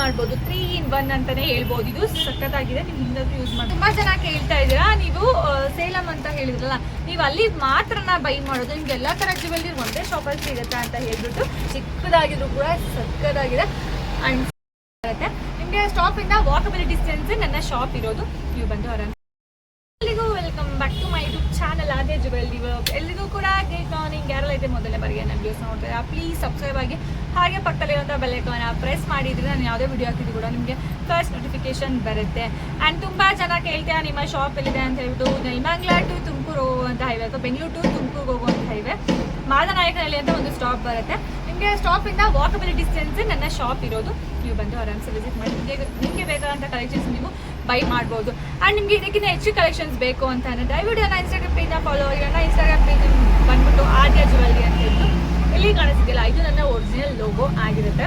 ಮಾಡ್ಬೋದು. Three in one ಅಂತಾನೆ ಹೇಳ್ಬೋದು. ಇದು ಸಖತ್ತಾಗಿದೆ. ನೀವು ಹಿಂದಾದ್ರೂ ಯೂಸ್ ಮಾಡಿ. ತುಂಬಾ ಜನ ಕೇಳ್ತಾ ಇದ್ದೀರಾ? ನೀವು ಸೇಲಂ ಅಂತ ಹೇಳಿದ್ರಲ್ಲ, ನೀವು ಅಲ್ಲಿ ಮಾತ್ರನ ಬೈ ಮಾಡೋದು. ನಿಮ್ಗೆ ಎಲ್ಲಾ ತರ ಜ್ಯುವೆಲ್ರಿ ಒಂದೇ ಶಾಪಲ್ಲಿ ಸಿಗುತ್ತೆ ಅಂತ ಹೇಳ್ಬಿಟ್ಟು ಚಿಕ್ಕದಾಗಿದ್ರು ಕೂಡ ಸಕ್ಕದಾಗಿದೆ ಅಂಡ್ ನಿಮ್ಗೆ ನಿಮಗೆ ಸ್ಟಾಪ್ ಇಂದ ವಾಕಬಲ್ ಡಿಸ್ಟೆನ್ಸ್ ನನ್ನ ಶಾಪ್ ಇರೋದು. ನೀವು ಬಂದು ಆರಾಮ welcome back to my YouTube channel ಅದೇ ಜುವೆಲ್ರಿ ವರ್ಕ್ ಎಲ್ಲಿಗೂ ಕೂಡ ಗೇಟ್ ಯಾರೆಲ್ಲ ಇದೆ ಮೊದಲೇ ಬಾರಿಗೆ ನನ್ನ ವ್ಯೂಸ್ ನೋಡ್ತಾರೆ? ಪ್ಲೀಸ್ ಸಬ್ಸ್ಕ್ರೈಬ್ ಆಗಿ ಹಾಗೆ ಪಕ್ಕದಲ್ಲಿರುವಂಥ ಬೆಲ್ಲೈಕನ್ನ ಪ್ರೆಸ್ ಮಾಡಿದರೆ ನಾನು ಯಾವುದೇ ವಿಡಿಯೋ ಹಾಕಿದ್ರು ಕೂಡ ನಿಮಗೆ ಫಸ್ಟ್ ನೋಟಿಫಿಕೇಶನ್ ಬರುತ್ತೆ. ಆ್ಯಂಡ್ ತುಂಬ ಜನ ಕೇಳ್ತೀರಾ, ನಿಮ್ಮ ಶಾಪ್ ಎಲ್ಲಿದೆ ಅಂತ ಹೇಳ್ಬಿಟ್ಟು ನೆಲ್ಮಂಗ್ಲಾ ಟು ತುಮಕೂರು ಹೋಗುವಂಥ ಹೈವೇ ಅಥವಾ ಬೆಂಗಳೂರು ಟು ತುಮಕೂರು ಹೋಗುವಂಥ ಹೈವೇ ಮಾದನಾಯಕನಹಳ್ಳಿ ಅಂತ ಒಂದು ಸ್ಟಾಪ್ ಬರುತ್ತೆ. ನಿಮಗೆ ಸ್ಟಾಪಿಂದ ವಾಕಬಲ್ ಡಿಸ್ಟೆನ್ಸ್ ನನ್ನ ಶಾಪ್ ಇರೋದು. ನೀವು ಬಂದು ಆರಾಮ್ಸೆ ವಿಸಿಟ್ ಮಾಡಿ. ನಿಮಗೆ ನಿಮಗೆ ಬೇಕಾದಂಥ ಕಲೆಕ್ಷನ್ಸ್ ನೀವು ಬೈ ಮಾಡ್ಬೋದು. ಆ್ಯಂಡ್ ನಿಮಗೆ ಇದಕ್ಕಿಂತ ಹೆಚ್ಚು ಕಲೆಕ್ಷನ್ಸ್ ಬೇಕು ಅಂತ ಅಂದರೆ ದಯವಿಟ್ಟು ನನ್ನ ಇನ್ಸ್ಟಾಗ್ರಾಮ್ ಪೇಜ್ನ ಫಾಲೋ ಆಗಿ ನನ್ನ ಇನ್ಸ್ಟಾಗ್ರಾಮ್ ಪೇಜ್ ಬಂದ್ಬಿಟ್ಟು ಆದ್ಯ ಜ್ಯುವೆಲ್ರಿ ಅಂತ ಹೇಳ್ಬಿಟ್ಟು ಇಲ್ಲಿ ಕಾಣಿಸ್ತಿಲ್ಲ ಇದು ನನ್ನ ಒರಿಜಿನಲ್ ಲೋಗೋ ಆಗಿರುತ್ತೆ.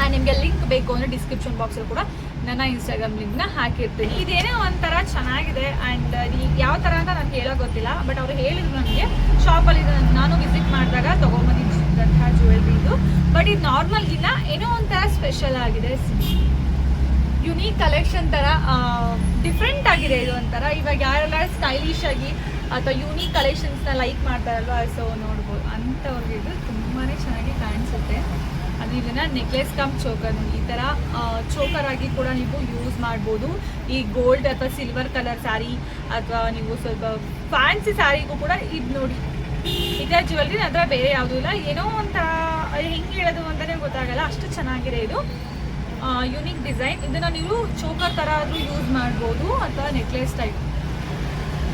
ಆ್ಯಂಡ್ ನಿಮಗೆ ಲಿಂಕ್ ಬೇಕು ಅಂದರೆ ಡಿಸ್ಕ್ರಿಪ್ಷನ್ ಬಾಕ್ಸಲ್ಲಿ ಕೂಡ ನನ್ನ ಇನ್ಸ್ಟಾಗ್ರಾಮ್ ಲಿಂಕ್ನ ಹಾಕಿರ್ತೀನಿ. ಇದೇನೇ ಒಂಥರ ಚೆನ್ನಾಗಿದೆ ಆ್ಯಂಡ್ ಯಾವ ಥರ ಅಂತ ನನಗೆ ಹೇಳೋಕೆ ಗೊತ್ತಿಲ್ಲ ಬಟ್ ಅವರು ಹೇಳಿದ್ರು ನನಗೆ. ಶಾಪಲ್ಲಿ ನಾನು ವಿಸಿಟ್ ಮಾಡಿದಾಗ ತೊಗೊಂಬಂದಿದ್ದಂತಹ ಜ್ಯುವೆಲ್ರಿ ಇದು. ಬಟ್ ಇದು ನಾರ್ಮಲ್ಗಿನ್ನ ಏನೋ ಒಂಥರ ಸ್ಪೆಷಲ್ ಆಗಿದೆ. ಯುನೀಕ್ ಕಲೆಕ್ಷನ್ ಥರ ಡಿಫ್ರೆಂಟ್ ಆಗಿದೆ ಇದು ಒಂಥರ. ಇವಾಗ ಯಾರೆಲ್ಲ ಸ್ಟೈಲಿಶ್ ಆಗಿ ಅಥವಾ ಯೂನಿಕ್ ಕಲೆಕ್ಷನ್ಸ್ನ ಲೈಕ್ ಮಾಡ್ತಾರಲ್ವ ಸೊ ನೋಡ್ಬೋದು. ಅಂಥವ್ರಿಗೆ ಇದು ತುಂಬಾ ಚೆನ್ನಾಗಿ ಕಾಣಿಸುತ್ತೆ. ಅದು ಇದನ್ನ ನೆಕ್ಲೆಸ್ ಕಮ್ ಚೋಕರ್ ಈ ಥರ ಚೋಕರ್ ಆಗಿ ಕೂಡ ನೀವು ಯೂಸ್ ಮಾಡ್ಬೋದು. ಈ ಗೋಲ್ಡ್ ಅಥವಾ ಸಿಲ್ವರ್ ಕಲರ್ ಸ್ಯಾರಿ ಅಥವಾ ನೀವು ಸ್ವಲ್ಪ ಫ್ಯಾನ್ಸಿ ಸ್ಯಾರಿಗೂ ಕೂಡ ಇದು ನೋಡಿ. ಇದೇ ಜ್ಯುವೆಲ್ರಿ ಅದರ ಬೇರೆ ಯಾವುದೂ ಇಲ್ಲ. ಏನೋ ಒಂಥರ ಹೆಂಗೆ ಹೇಳೋದು ಅಂತಲೇ ಗೊತ್ತಾಗಲ್ಲ. ಅಷ್ಟು ಚೆನ್ನಾಗಿದೆ ಇದು. ಯುನಿಕ್ ಡಿಸೈನ್ ಇದನ್ನ ನೀವು ಚೋಕರ್ ಥರ ಆದರೂ ಯೂಸ್ ಮಾಡ್ಬೋದು ಅಥವಾ ನೆಕ್ಲೆಸ್ ಟೈಪ್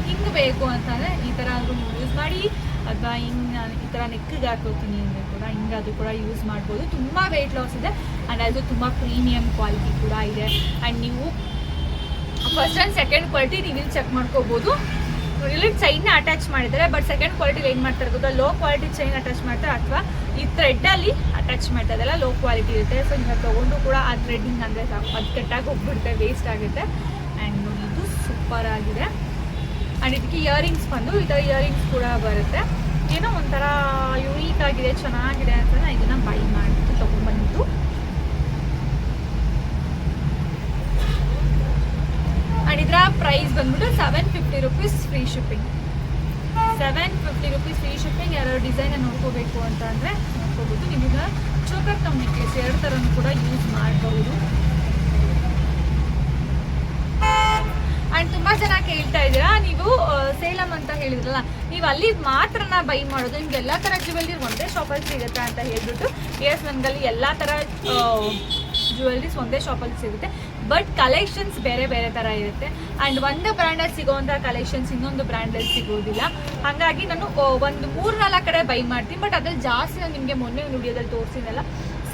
ಹಿಂಗೆ ಬೇಕು ಅಂತಂದರೆ ಈ ಥರ ಆದರೂ ನೀವು ಯೂಸ್ ಮಾಡಿ. ಅಥವಾ ಹಿಂಗೆ ಈ ಥರ ನೆಕ್ಕಿಗೆ ಹಾಕೋತೀನಿ ಅಂದರೆ ಕೂಡ ಹಿಂಗೆ ಅದು ಕೂಡ ಯೂಸ್ ಮಾಡ್ಬೋದು. ತುಂಬ ವೆಯ್ಟ್ ಲಾಸ್ ಇದೆ. ಆ್ಯಂಡ್ ಅದು ತುಂಬ ಪ್ರೀಮಿಯಂ ಕ್ವಾಲಿಟಿ ಕೂಡ ಇದೆ. ಆ್ಯಂಡ್ ನೀವು ಫಸ್ಟ್ ಆ್ಯಂಡ್ ಸೆಕೆಂಡ್ ಕ್ವಾಲಿಟಿ ನೀವು ಚೆಕ್ ಮಾಡ್ಕೋಬೋದು. ಇಲ್ಲಿ ಚೈನ್ ಅಟ್ಯಾಚ್ ಮಾಡಿದ್ದಾರೆ ಬಟ್ ಸೆಕೆಂಡ್ ಕ್ವಾಲಿಟಿ ಏನು ಮಾಡ್ತಾರೆ ಗೊತ್ತಾ ಲೋ ಕ್ವಾಲಿಟಿ ಚೈನ್ ಅಟ್ಯಾಚ್ ಮಾಡ್ತಾರೆ ಅಥವಾ ಈ ಥ್ರೆಡ್ಡಲ್ಲಿ ಅಟ್ಯಾಚ್ ಮಾಡ್ತಾ ಇದೆಲ್ಲ ಲೋ ಕ್ವಾಲಿಟಿ ಇರುತ್ತೆ. ಸೊ ನೀವು ತೊಗೊಂಡು ಕೂಡ ಆ ಥ್ರೆಡ್ಡಿಂಗ್ ಅಂದರೆ ಸಾಕು. ಅದು ಕೆಟ್ಟಾಗಿ ಹೋಗ್ಬಿಡುತ್ತೆ ವೇಸ್ಟ್ ಆಗುತ್ತೆ. ಆ್ಯಂಡ್ ಇದು ಸೂಪರ್ ಆಗಿದೆ. ಆ್ಯಂಡ್ ಇದಕ್ಕೆ ಇಯರಿಂಗ್ಸ್ ಬಂದು ಥರ ಇಯರಿಂಗ್ಸ್ ಕೂಡ ಬರುತ್ತೆ. ಏನೋ ಒಂಥರ ಯುನೀಕ್ ಆಗಿದೆ, ಚೆನ್ನಾಗಿದೆ ಅಂತ ನಾನು ಇದನ್ನು ಬೈ ಮಾಡಿಬಿಟ್ಟು ತೊಗೊಂಡ್ಬಂದಿದ್ದು ಆ್ಯಂಡ್ ಇದರ ಪ್ರೈಸ್ ಬಂದ್ಬಿಟ್ಟು seven fifty rupees free shipping seven fifty rupees free shipping ಯಾರು ಡಿಸೈನ್ ನೋಡ್ಕೋಬೇಕು ಅಂತ ಅಂದರೆ ನೋಡ್ಕೋಬೋದು. ನಿಮಗೆ ಚೋಕರ್ ಕಮ್ ನೆಕ್ಲೆಸ್ ಎರಡು ಥರನೂ ಕೂಡ ಯೂಸ್ ಮಾಡಬಹುದು. ಆ್ಯಂಡ್ ತುಂಬ ಜನ ಕೇಳ್ತಾ ಇದ್ದೀರಾ, ನೀವು ಸೇಲಮ್ ಸೇಲಂ ಅಂತ ಹೇಳಿದ್ರಲ್ಲ, ನೀವು ಅಲ್ಲಿ ಮಾತ್ರನ ಬೈ ಮಾಡೋದು? ನಿಮ್ಗೆ ಎಲ್ಲ ಥರ ಜ್ಯುವೆಲ್ರಿ ಒಂದೇ ಶಾಪಲ್ಲಿ ಸಿಗುತ್ತೆ ಅಂತ ಹೇಳ್ಬಿಟ್ಟು ಎಸ್ ನನಗಲ್ಲಿ ಎಲ್ಲ ಥರ ಜ್ಯುವೆಲ್ರೀಸ್ ಒಂದೇ ಶಾಪಲ್ಲಿ ಸಿಗುತ್ತೆ. ಬಟ್ ಕಲೆಕ್ಷನ್ಸ್ ಬೇರೆ ಬೇರೆ ಥರ ಇರುತ್ತೆ. ಆ್ಯಂಡ್ ಒಂದು ಬ್ರ್ಯಾಂಡಲ್ಲಿ ಸಿಗೋವಂಥ ಕಲೆಕ್ಷನ್ಸ್ ಇನ್ನೊಂದು ಬ್ರ್ಯಾಂಡಲ್ಲಿ ಸಿಗೋದಿಲ್ಲ ಹಾಗಾಗಿ ನಾನು ಒಂದು ಮೂರು ನಾಲ್ಕು ಕಡೆ ಬೈ ಮಾಡ್ತೀನಿ. ಬಟ್ ಅದ್ರಲ್ಲಿ ಜಾಸ್ತಿ ನಾನು ನಿಮಗೆ ಮೊನ್ನೆ ಒಂದು ವಿಡಿಯೋದಲ್ಲಿ ತೋರಿಸಿದ್ನಲ್ಲ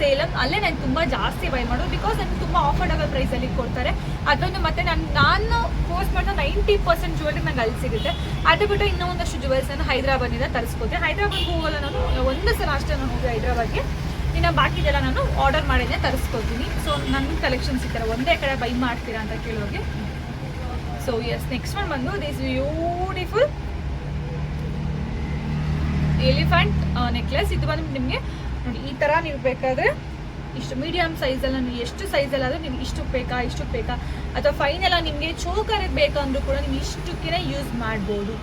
ಸೇಲಮ್ ಅಲ್ಲೇ ನಾನು ತುಂಬ ಜಾಸ್ತಿ ಬೈ ಮಾಡೋದು ಬಿಕಾಸ್ ನನಗೆ ತುಂಬ ಆಫರ್ಡಬಲ್ ಪ್ರೈಸಲ್ಲಿ ಕೊಡ್ತಾರೆ. ಅದೊಂದು ಮತ್ತೆ ನಾನು ನಾನು ಪೋಸ್ಟ್ ಮಾಡಿದ ನೈಂಟಿ ಪರ್ಸೆಂಟ್ ಜ್ಯುವೆಲ್ರಿ ನಂಗೆ ಅಲ್ಲಿ ಸಿಗುತ್ತೆ. ಅದು ಬಿಟ್ಟು ಇನ್ನೂ ಒಂದಷ್ಟು ಜ್ಯುವೆಲ್ಸ್ ನಾನು ಹೈದರಾಬಾದಿಂದ ತರಿಸ್ಕೊತೆ ಹೈದರಾಬಾದ್ ಹೋಗಲ್ಲ ನಾನು. ಒಂದು ಸಲ ಅಷ್ಟೇ ನಾನು ಹೋಗಿ ಹೈದರಾಬಾದ್ಗೆ. ಇನ್ನು ಬಾಕಿದೆಲ್ಲ ನಾನು ಆರ್ಡರ್ ಮಾಡಿದ್ದೆ ತರಿಸ್ಕೊತೀನಿ. ಸೊ ನನ್ನ ಕಲೆಕ್ಷನ್ಸ್ ಈ ಒಂದೇ ಕಡೆ ಬೈ ಮಾಡ್ತೀರಾ ಅಂತ ಕೇಳೋಗೆ ಸೊ ಎಸ್ ನೆಕ್ಸ್ಟ್ ಒನ್ ಬಂದು ದಿಸ್ ಬ್ಯೂಟಿಫುಲ್ ಎಲಿಫೆಂಟ್ ನೆಕ್ಲೆಸ್ ಇದು ಬಂದು ನಿಮಗೆ, ನೋಡಿ, ಈ ಥರ ನೀವು ಬೇಕಾದರೆ ಇಷ್ಟು ಮೀಡಿಯಮ್ ಸೈಜಲ್ಲಿ ನೀವು ಎಷ್ಟು ಸೈಜಲ್ಲಾದರೂ ನಿಮ್ಗೆ ಇಷ್ಟಕ್ಕೆ ಬೇಕಾ ಇಷ್ಟಕ್ಕೆ ಬೇಕಾ? ಅಥವಾ ಫೈನಲ್ಲ ನಿಮಗೆ ಚೋಕರಿಗೆ ಬೇಕಂದ್ರೂ ಕೂಡ ನೀವು ಇಷ್ಟಕ್ಕೇ ಯೂಸ್ ಮಾಡ್ಬೋದು.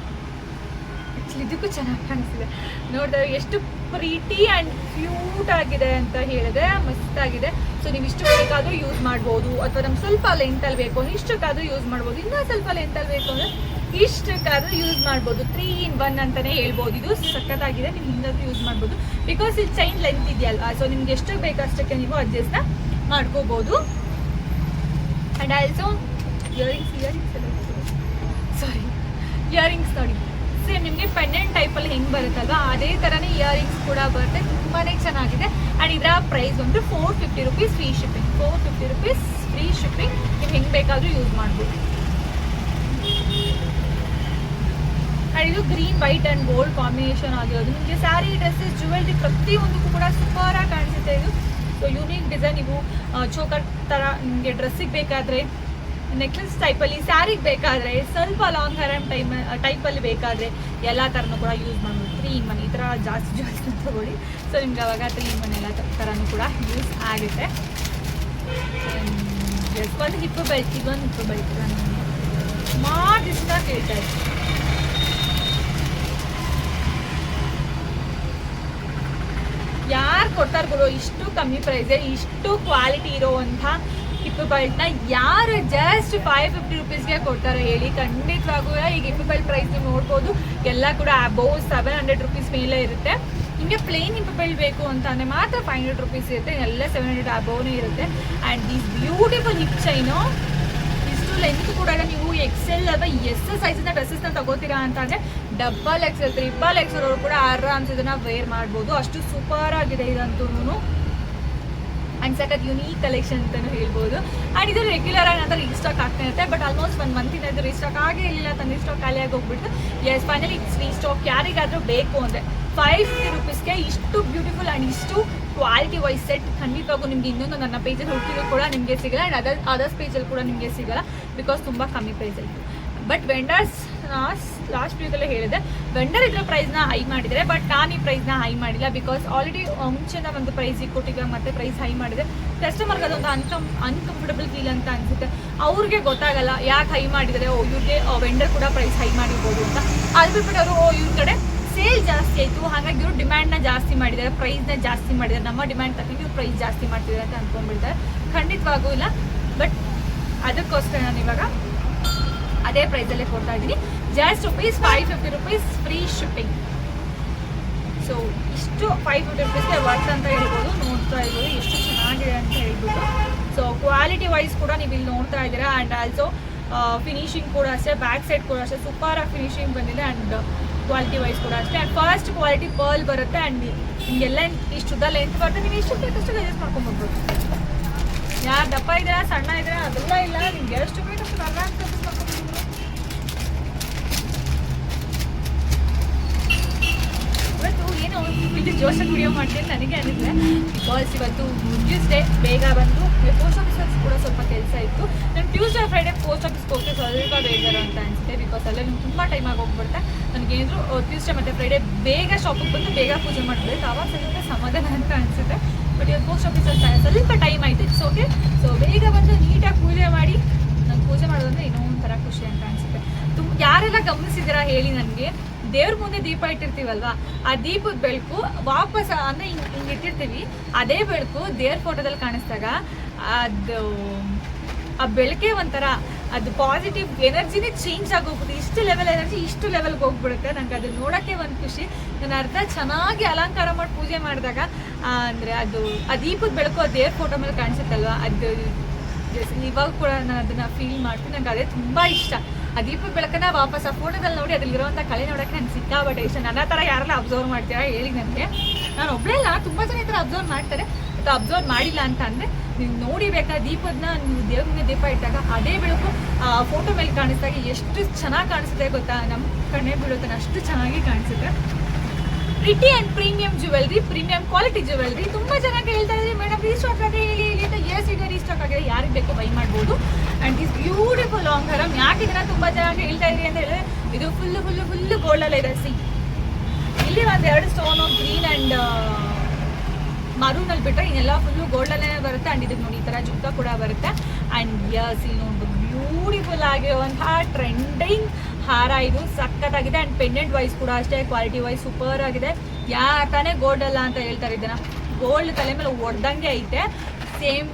ಇದಕ್ಕೂ ಚೆನ್ನಾಗಿ ಕಾಣಿಸ್ತಿದೆ. ನೋಡಿದ್ರೆ ಎಷ್ಟು ಪ್ರೀಟಿ ಅಂಡ್ ಕ್ಯೂಟ್ ಆಗಿದೆ ಅಂತ ಹೇಳಿದ್ರೆ, ಮಸ್ತಾಗಿದೆ. ಸೊ ನೀವು ಇಷ್ಟು ಬೇಕಾದ್ರೂ ಯೂಸ್ ಮಾಡ್ಬೋದು. ಅಥವಾ ನಮ್ಗೆ ಸ್ವಲ್ಪ ಲೆಂತಲ್ಲಿ ಬೇಕು ಇಷ್ಟಕ್ಕಾದರೂ ಯೂಸ್ ಮಾಡ್ಬೋದು. ಇನ್ನೂ ಸ್ವಲ್ಪ ಲೆಂತಲ್ಲಿ ಬೇಕು ಅಂದ್ರೆ ಇಷ್ಟಕ್ಕಾದರೂ ಯೂಸ್ ಮಾಡ್ಬೋದು. ತ್ರೀ ಇನ್ ಒನ್ ಅಂತಲೇ ಹೇಳ್ಬೋದು. ಇದು ಸಖತ್ತಾಗಿದೆ. ನೀವು ಹಿಂದಾದ್ರೂ ಯೂಸ್ ಮಾಡ್ಬೋದು. ಬಿಕಾಸ್ ಇದು ಚೈನ್ ಲೆಂತ್ ಇದೆಯಲ್ವಾ? ಸೊ ನಿಮ್ಗೆ ಎಷ್ಟು ಬೇಕು ಅಷ್ಟಕ್ಕೆ ನೀವು ಅಡ್ಜಸ್ಟ್ ಮಾಡ್ಕೋಬೋದು. And also earrings earrings sorry earrings ನೋಡಿ. ಸೇಮ್ ನಿಮಗೆ ಪೆಂಡೆಂಟ್ ಟೈಪಲ್ಲಿ ಹೆಂಗೆ ಬರುತ್ತಲ್ವ? ಅದೇ ಥರನೇ ಇಯರಿಂಗ್ಸ್ ಕೂಡ ಬರುತ್ತೆ. ತುಂಬಾನೇ ಚೆನ್ನಾಗಿದೆ. ಆ್ಯಂಡ್ ಇದರ ಪ್ರೈಸ್ ಬಂದು four fifty rupees free shipping four fifty rupees free shipping ನೀವು ಹೆಂಗೆ ಬೇಕಾದರೂ ಯೂಸ್ ಮಾಡ್ಬೋದು. ಆ್ಯಂಡ್ ಇದು green white and gold combination ಆಗಿರೋದು. ನಿಮಗೆ ಸ್ಯಾರಿ ಡ್ರೆಸ್ಸಸ್ ಜ್ಯುವೆಲ್ರಿ ಪ್ರತಿಯೊಂದಕ್ಕೂ ಕೂಡ ಸೂಪರಾಗಿ ಕಾಣಿಸುತ್ತೆ ಇದು. ಸೊ ಯೂನಿಕ್ ಡಿಸೈನ್ ನೀವು ಚೋಕರ್ ಥರ ನಿಮಗೆ ಡ್ರೆಸ್ಸಿಗೆ ಬೇಕಾದರೆ ನೆಕ್ಲೆಸ್ ಟೈಪಲ್ಲಿ ಸ್ಯಾರಿಗೆ ಬೇಕಾದರೆ ಸ್ವಲ್ಪ ಲಾಂಗ್ ಹೇರ್ ಟೈಮ್ ಟೈಪಲ್ಲಿ ಬೇಕಾದರೆ ಎಲ್ಲ ಥರನೂ ಕೂಡ ಯೂಸ್ ಮಾಡ್ಬೋದು. ತ್ರೀ ಇನ್ ಒನ್ ಈ ಥರ ಜಾಸ್ತಿ ಜಾಸ್ತಿ ತಗೊಳ್ಳಿ. ಸೊ ನಿಮ್ಗೆ ಅವಾಗ ತ್ರೀ ಇನ್ ಒನ್ ಎಲ್ಲ ಥರನೂ ಕೂಡ ಯೂಸ್ ಆಗುತ್ತೆ. ಒಂದು ಹಿಪ್ಪು ಬೆಳ್ತೀವಿ ಒಂದು ಹಿಪ್ಪು ಸುಮಾರು ದಿವಸ ಕೇಳ್ತಾ ಇದ್ದೆ ಯಾರು ಕೊಡ್ತಾರೆ ಗುರು, ಇಷ್ಟು ಕಮ್ಮಿ ಪ್ರೈಸ್ ಇಷ್ಟು ಕ್ವಾಲಿಟಿ ಇರೋವಂಥ ಬೆಲ್ಟ್ನ ಯಾರು ಜಸ್ಟ್ ಫೈವ್ ಫಿಫ್ಟಿ ರುಪೀಸ್ಗೆ ಕೊಡ್ತಾರೆ ಹೇಳಿ, ಖಂಡಿತವಾಗೂ ಈಗ ಬೆಲ್ಟ್ ಪ್ರೈಸ್ ನೀವು ನೋಡ್ಬೋದು. ಎಲ್ಲ ಕೂಡ ಅಬೌವ್ ಸೆವೆನ್ ಹಂಡ್ರೆಡ್ ರುಪೀಸ್ ಮೇಲೆ ಇರುತ್ತೆ. ನಿಮಗೆ ಪ್ಲೇನ್ ಇಂಪಲ್ ಬೇಕು ಅಂತ ಅಂದರೆ ಮಾತ್ರ ಫೈವ್ ಹಂಡ್ರೆಡ್ ರುಪೀಸ್ ಇರುತ್ತೆ. ಎಲ್ಲ ಸೆವೆನ್ ಹಂಡ್ರೆಡ್ ಅಬೌನೇ ಇರುತ್ತೆ. And these beautiful hip chain ಇಷ್ಟು ಲೆಂತ್ ಕೂಡ ನೀವು ಎಕ್ಸೆಲ್ ಅಥವಾ ಎಸ್ ಸೈಜಿನ ಡ್ರೆಸ್ಸಸ್ನ ತಗೋತೀರಾ ಅಂತ ಅಂದರೆ ಡಬಲ್ ಎಕ್ಸೆಲ್ ತ್ರಿಬಲ್ ಎಕ್ಸೆಲ್ ಅವರು ಕೂಡ ಆರಾಮ್ಸ್ ಇದನ್ನ ವೇರ್ ಮಾಡ್ಬೋದು. ಅಷ್ಟು ಸೂಪರ್ ಆಗಿದೆ ಇದಂತೂ ಸಖತ್ ಯುನೀಕ್ ಕಲೆಕ್ಷನ್ ಅಂತಲೂ ಹೇಳ್ಬೋದು. ಆ್ಯಂಡ್ ಇದು ರೆಗ್ಯುಲರ್ ಆಗಿ ನಂತರ ರೀಸ್ಟಾಕ್ ಆಗ್ತಾ ಇರುತ್ತೆ. ಬಟ್ ಆಲ್ಮೋಸ್ಟ್ ಒಂದು ಮಂತಿನ ಇದು ರೀಸ್ಟಾಕ್ ಆಗೇ ಇರಲಿಲ್ಲ ತಂದು ಸ್ಟಾಕ್ ಖಾಲಿಯಾಗಿ ಹೋಗ್ಬಿಟ್ಟು ಎಸ್ ಫೈನಲಿ ರೀಸ್ಟಾಕ್ ಯಾರಿಗಾದರೂ ಬೇಕು ಅಂದರೆ ಫೈವ್ ಫಿಫ್ಟಿ ರುಪೀಸ್ಗೆ ಇಷ್ಟು ಬ್ಯೂಟಿಫುಲ್ ಆ್ಯಂಡ್ ಇಷ್ಟು ಕ್ವಾಲಿಟಿ ವೈಸ್ ಸೆಟ್ ಖಂಡಿತವಾಗೂ ನಿಮಗೆ ಇನ್ನೊಂದು ನನ್ನ ಪೇಜಲ್ಲಿ ಹುಡುಕಿದ್ರು ಕೂಡ ನಿಮಗೆ ಸಿಗಲ್ಲ. ಆ್ಯಂಡ್ ಅದರ್ ಅದರ್ಸ್ ಪೇಜಲ್ಲಿ ಕೂಡ ನಿಮಗೆ ಸಿಗಲ್ಲ. ಬಿಕಾಸ್ ತುಂಬ ಕಮ್ಮಿ ಪ್ರೈಸಲ್ಲಿ ಬಟ್ ವೆಂಡರ್ಸ್ ಲಾಸ್ಟ್ ಲಾಸ್ಟ್ ವೀಕಲ್ಲೇ ಹೇಳಿದೆ ವೆಂಡರ್ ಇದ್ರ ಪ್ರೈಸ್ನ ಹೈ ಮಾಡಿದರೆ ಬಟ್ ನಾನು ಈ ಪ್ರೈಸ್ನ ಹೈ ಮಾಡಿಲ್ಲ ಬಿಕಾಸ್ ಆಲ್ರೆಡಿ ಮುಂಚೆನ ಒಂದು ಪ್ರೈಸಿಗೆ ಕೊಟ್ಟಿದ್ದೆ ಮತ್ತೆ ಪ್ರೈಸ್ ಹೈ ಮಾಡಿದೆ. ಕಸ್ಟಮರ್ಗೆ ಅದೊಂದು ಅನ್ಕಂ ಅನ್ಕಂಫರ್ಟಬಲ್ ಫೀಲ್ ಅಂತ ಅನ್ಸುತ್ತೆ. ಅವ್ರಿಗೆ ಗೊತ್ತಾಗಲ್ಲ ಯಾಕೆ ಹೈ ಮಾಡಿದರೆ, ಓ, ಇವ್ರಿಗೆ ವೆಂಡರ್ ಕೂಡ ಪ್ರೈಸ್ ಹೈ ಮಾಡಿರ್ಬೋದು ಅಂತ. ಅದು ಬಿಟ್ಬಿಟ್ಟು ಅವರು, ಓ, ಇವ್ರ ಕಡೆ ಸೇಲ್ ಜಾಸ್ತಿ ಆಯಿತು, ಹಾಗಾಗಿ ಇವರು ಡಿಮ್ಯಾಂಡ್ನ ಜಾಸ್ತಿ ಮಾಡಿದ್ದಾರೆ ಪ್ರೈಸ್ನ ಜಾಸ್ತಿ ಮಾಡಿದ್ದಾರೆ, ನಮ್ಮ ಡಿಮ್ಯಾಂಡ್ ತಕ್ಕಂಗೆ ಇವ್ರು ಪ್ರೈಸ್ ಜಾಸ್ತಿ ಮಾಡ್ತಿದ್ದಾರೆ ಅಂತ ಅಂದ್ಕೊಂಡ್ಬಿಡ್ತಾರೆ ಖಂಡಿತವಾಗೂ ಇಲ್ಲ ಬಟ್ ಅದಕ್ಕೋಸ್ಕರ ನಾನು ಇವಾಗ ಅದೇ ಪ್ರೈಸಲ್ಲೇ ಕೊಡ್ತಾ ಇದ್ದೀನಿ. Just rupees five fifty rupees free shipping so ಇಷ್ಟು ಫೈವ್ ಫಿಫ್ಟಿ ರುಪೀಸ್ಗೆ ವರ್ತ್ ಅಂತ ಹೇಳ್ಬೋದು, ನೋಡ್ತಾ ಇರ್ಬೋದು ಎಷ್ಟು ಚೆನ್ನಾಗಿದೆ ಅಂತ ಹೇಳ್ಬೋದು ಸೊ ಕ್ವಾಲಿಟಿ ವೈಸ್ ಕೂಡ ನೀವು ಇಲ್ಲಿ ನೋಡ್ತಾ ಇದ್ದೀರಾ ಆ್ಯಂಡ್ ಆಲ್ಸೋ ಫಿನಿಶಿಂಗ್ ಕೂಡ ಅಷ್ಟೇ ಬ್ಯಾಕ್ ಸೈಡ್ ಕೂಡ ಅಷ್ಟೇ ಸೂಪರ್ ಆಗಿ ಫಿನಿಶಿಂಗ್ ಬಂದಿದೆ ಆ್ಯಂಡ್ ಕ್ವಾಲಿಟಿ ವೈಸ್ ಕೂಡ ಅಷ್ಟೇ. ಆ್ಯಂಡ್ ಫಸ್ಟ್ ಕ್ವಾಲಿಟಿ ಪರ್ಲ್ ಬರುತ್ತೆ ಆ್ಯಂಡ್ ನಿಮಗೆಲ್ಲ ಇಷ್ಟುದ ಲೆಂತ್ ಬರುತ್ತೆ, ನೀವು ಎಷ್ಟು ಬೇಕಷ್ಟು ಅಡ್ಜಸ್ಟ್ ಮಾಡ್ಕೊಂಡ್ಬರ್ಬೋದು ಯಾರು ದಪ್ಪ ಇದ್ದೀರಾ, ಸಣ್ಣ ಇದ್ದೀರಾ, ಅದೆಲ್ಲ ಇಲ್ಲ, ನಿಮ್ಗೆ ಎಷ್ಟು ಬೇಕಷ್ಟು ಆರಾಮ್ adjust ಮಾಡ್ಕೊಂಡ್ಬರ್ಬೋದು ಇವತ್ತು ಏನು ಇದು ಜೋಶ ವಿಡಿಯೋ ಮಾಡ್ತೀನಿ ನನಗೆ ಅನಿಸಿದೆ. ಬಿಕಾಸ್ ಇವತ್ತು ಟ್ಯೂಸ್ಡೇ ಬೇಗ ಬಂದು ಪೋಸ್ಟ್ ಆಫೀಸ್ ಕೂಡ ಸ್ವಲ್ಪ ಕೆಲಸ ಇತ್ತು. ನಾನು ಟ್ಯೂಸ್ಡೇ ಫ್ರೈಡೇ ಪೋಸ್ಟ್ ಆಫೀಸ್ಗೆ ಹೋಗಿ ಸ್ವಲ್ಪ ಬೇಜಾರು ಅಂತ ಅನಿಸುತ್ತೆ ಬಿಕಾಸ್ ಅಲ್ಲೇ ನಿಮ್ಗೆ ತುಂಬ ಟೈಮ್ ಆಗಿ ಹೋಗ್ಬಿಡುತ್ತೆ. ನನಗೇನಾದ್ರು ಟ್ಯೂಸ್ಡೇ ಮತ್ತು ಫ್ರೈಡೇ ಬೇಗ ಶಾಪಿಗೆ ಬಂದು ಬೇಗ ಪೂಜೆ ಮಾಡಿದ್ರೆ ಆವಾಗ ಸ್ವಲ್ಪ ಸಮಾಧಾನ ಅಂತ ಅನಿಸುತ್ತೆ. ಬಟ್ ಇವತ್ತು ಪೋಸ್ಟ್ ಆಫೀಸಲ್ಲಿ ಸ್ವಲ್ಪ ಟೈಮ್ ಆಯಿತು. ಇಟ್ಸ್ ಓಕೆ ಸೊ ಬೇಗ ಬಂದು ನೀಟಾಗಿ ಪೂಜೆ ಮಾಡಿ, ನಾನು ಪೂಜೆ ಮಾಡೋದಂದ್ರೆ ಇನ್ನೊಂದು ಒಂಥರ ಖುಷಿ ಅಂತ ಅನಿಸುತ್ತೆ. ತುಂಬ ಯಾರೆಲ್ಲ ಗಮನಿಸಿದ್ದೀರಾ ಹೇಳಿ ನನಗೆ. ದೇವ್ರ ಮುಂದೆ ದೀಪ ಇಟ್ಟಿರ್ತೀವಲ್ವಾ? ಆ ದೀಪದ ಬೆಳಕು ವಾಪಸ್, ಅಂದ್ರೆ ಹಿಂಗ್, ಹಿಂಗೆ ಇಟ್ಟಿರ್ತೀವಿ. ಅದೇ ಬೆಳಕು ದೇವ್ರ ಫೋಟೋದಲ್ಲಿ ಕಾಣಿಸ್ದಾಗ ಅದು, ಆ ಬೆಳಕೆ ಒಂಥರ, ಅದು ಪಾಸಿಟಿವ್ ಎನರ್ಜಿನೇ ಚೇಂಜ್ ಆಗೋಗ್ಬಿಡುತ್ತೆ. ಇಷ್ಟು ಲೆವೆಲ್ ಎನರ್ಜಿ ಇಷ್ಟು ಲೆವೆಲ್ಗೆ ಹೋಗ್ಬಿಡುತ್ತೆ. ನಂಗೆ ಅದು ನೋಡೋಕ್ಕೆ ಒಂದು ಖುಷಿ. ನಾನು ಅರ್ಧ ಚೆನ್ನಾಗಿ ಅಲಂಕಾರ ಮಾಡಿ ಪೂಜೆ ಮಾಡಿದಾಗ ಅಂದರೆ ಅದು, ಆ ದೀಪದ ಬೆಳಕು ಆ ದೇವ್ರ ಫೋಟೋ ಮೇಲೆ ಕಾಣಿಸುತ್ತಲ್ವ? ಅದು ಇವಾಗ ಕೂಡ ನಾನು ಅದನ್ನ ಫೀಲ್ ಮಾಡ್ತೀನಿ. ನಂಗೆ ಅದೇ ತುಂಬಾ ಇಷ್ಟ. ಆ ದೀಪ ಬೆಳಕನ್ನ ವಾಪಸ್ ಆ ಫೋಟೋದಲ್ಲಿ ನೋಡಿ ಅದ್ರಲ್ಲಿರುವಂಥ ಕಲೆ ನೋಡೋಕೆ ನಂಗೆ ಸಿಕ್ಕಾಬಟ್ಟೆ ಇಷ್ಟ. ನನ್ನ ಥರ ಯಾರೆಲ್ಲ ಅಬ್ಸರ್ವ್ ಮಾಡ್ತೀರಾ ಹೇಳಿ ನನಗೆ. ನಾನು ಒಬ್ಬಳೆಲ್ಲ ತುಂಬಾ ಜನ ಈ ಥರ ಅಬ್ಸರ್ವ್ ಮಾಡ್ತಾರೆ. ಅಥವಾ ಅಬ್ಸರ್ವ್ ಮಾಡಿಲ್ಲ ಅಂತ ಅಂದರೆ ನೀವು ನೋಡಿ ಬೇಕಾ ನೀವು ದೇವ್ರಿಗೆ ದೀಪ ಇಟ್ಟಾಗ ಅದೇ ಬೆಳಕು, ಆ ಫೋಟೋ ಮೇಲೆ ಕಾಣಿಸಿದಾಗ ಎಷ್ಟು ಚೆನ್ನಾಗಿ ಕಾಣಿಸುತ್ತೆ ಗೊತ್ತಾ? ನಮ್ಮ ಕಣ್ಣೇ ಬೀಳುತ್ತೆ ಅಷ್ಟು ಚೆನ್ನಾಗಿ ಕಾಣಿಸುತ್ತೆ. Pretty and premium jewellery premium quality jewellery ತುಂಬಾ ಚೆನ್ನಾಗಿ ಹೇಳ್ತಾ ಇದ್ರಿ, ಮೇಡಮ್, ಈ ಆಗಿದೆ ಹೇಳಿ ಹೇಳಿ. ಎಸ್ ಇದೆ ರೀಸ್ಟಾಕ್ ಆಗಿದೆ. ಯಾರಿಗೆ ಬೇಕೋ ಬೈ ಮಾಡ್ಬೋದು. ಅಂಡ್ ಇಸ್ ಬ್ಯೂಟಿಫುಲ್ ಲಾಂಗ್ ಹರಮ್ ಯಾಕೆ ಇದನ್ನ ತುಂಬಾ ಚೆನ್ನಾಗಿ ಹೇಳ್ತಾ ಇದ್ರಿ ಅಂತ ಹೇಳಿದ್ರೆ, ಇದು ಫುಲ್ಲು ಫುಲ್ಲು ಫುಲ್ಲು ಗೋಲ್ಡಲ್ಲಿ ಇದೆ. ಸಿ ಇಲ್ಲಿ ಒಂದು ಎರಡು ಸ್ಟೋನು ಗ್ರೀನ್ ಅಂಡ್ ಮರೂನಲ್ಲಿ ಬಿಟ್ಟರೆ ಇನ್ನೆಲ್ಲ ಫುಲ್ಲು ಗೋಲ್ಡಲ್ಲೇ ಬರುತ್ತೆ. ಆ್ಯಂಡ್ ಇದಕ್ಕೆ ನೋಡಿ ಈ ಥರ ಜುಕ್ಕ ಕೂಡ ಬರುತ್ತೆ. ಆ್ಯಂಡ್ ಯಸ್ ಇಲ್ಲಿ ನೋಡ್ಬೋದು ಬ್ಯೂಟಿಫುಲ್ ಆಗಿರುವಂತಹ ಟ್ರೆಂಡಿಂಗ್ ಹಾರ ಇದು. ಸಖತ್ತಾಗಿದೆ ಆ್ಯಂಡ್ ಪೆಂಡೆಂಟ್ ವೈಸ್ ಕೂಡ ಅಷ್ಟೇ ಕ್ವಾಲಿಟಿ ವೈಸ್ ಸೂಪರ್ ಆಗಿದೆ. ಯಾ ತಾನೇ ಗೋಲ್ಡ್ ಅಲ್ಲ ಅಂತ ಹೇಳ್ತಾರೆ ಇದನ್ನ. ಗೋಲ್ಡ್ ತಲೆ ಮೇಲೆ ಒಡ್ದಂಗೆ ಐತೆ. ಸೇಮ್